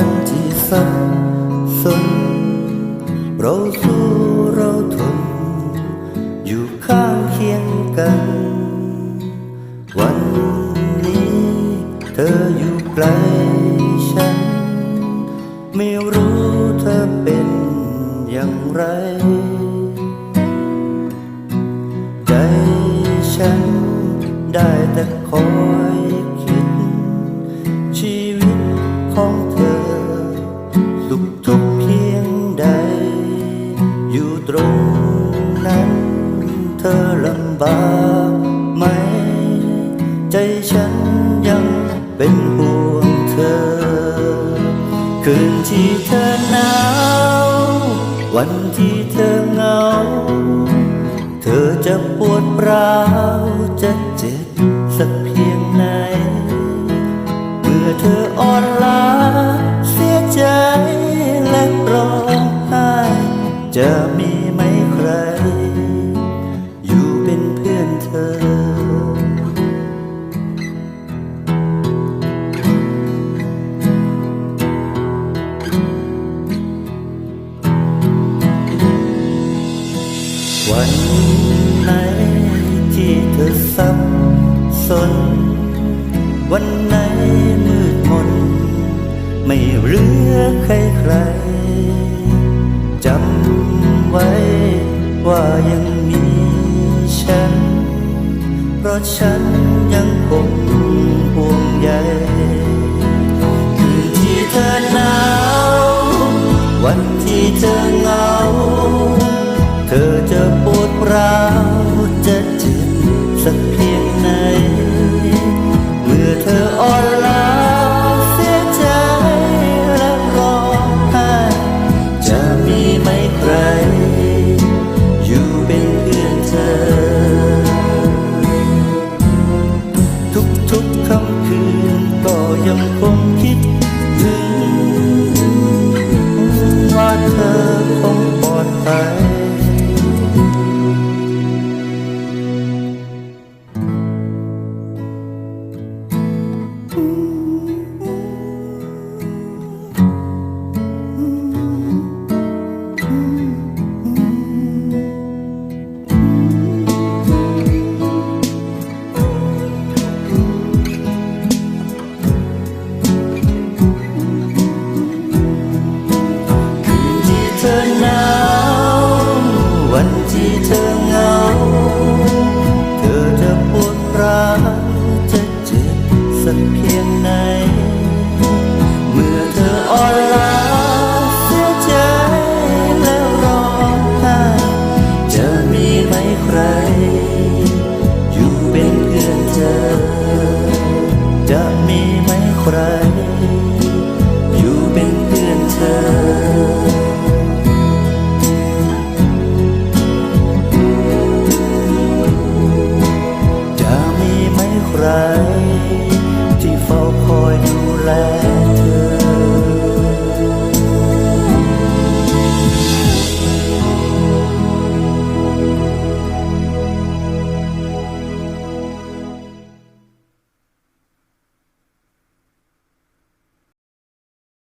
ันที่สับสน เราสู้เราทน อยู่ข้างเคียงกัน วันนี้เธออยู่ไกลฉัน ไม่รู้เธอเป็นอย่างไร ใจฉันได้แต่คอย ใจฉันยังเป็นห่วงเธอ คืนที่เธอหนาว วันที่เธอเหงา เธอจะปวดร้าวจะเจ็บสักเพียงไหน เมื่อเธออ่อนล้าเสียใจและร้องไห้จะมี วันไหนที่เธอสับสน วันไหนมืดมน ไม่เหลือใครใครจำไว้ว่ายังมีฉัน เพราะฉันยังคงห่วงใยคืนที่เธอหนาว วันที่เธอเหงา เธอจะปวดร้าวจะเจ็บ ใคร อยู่เป็นเพื่อนเธอ จะมีไหมใคร